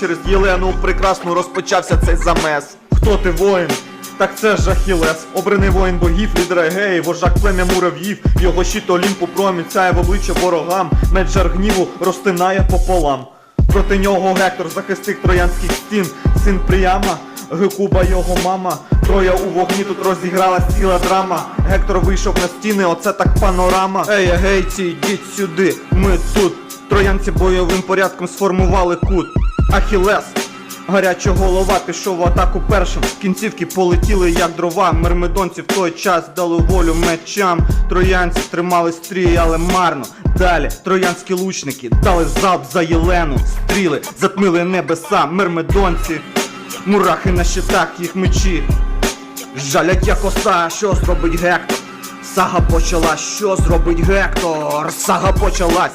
Через Єлену прекрасно розпочався цей замес. Хто ти воїн? Так це ж Ахілес, обраний воїн богів, лідер Егеї, вожак плем'я мурав'їв, його щит Олімпу проміцяє в обличчя ворогам, меч жар гніву розтинає пополам. Проти нього Гектор захистив троянських стін, син Пріяма, Гекуба його мама. Троя у вогні тут розіграла ціла драма. Гектор вийшов на стіни, оце так панорама. Ей, гейці, йдіть сюди, ми тут. Троянці бойовим порядком сформували кут. Ахілес, гаряча голова пішов в атаку першим. Кінцівки полетіли як дрова. Мермедонці в той час дали волю мечам. Троянці тримали стрій, але марно. Далі троянські лучники дали залп за Єлену. Стріли затмили небеса. Мермедонці, мурахи на щитах, їх мечі. Жалять як оса, що зробить Гектор? Сага почалась, що зробить Гектор? Сага почалась.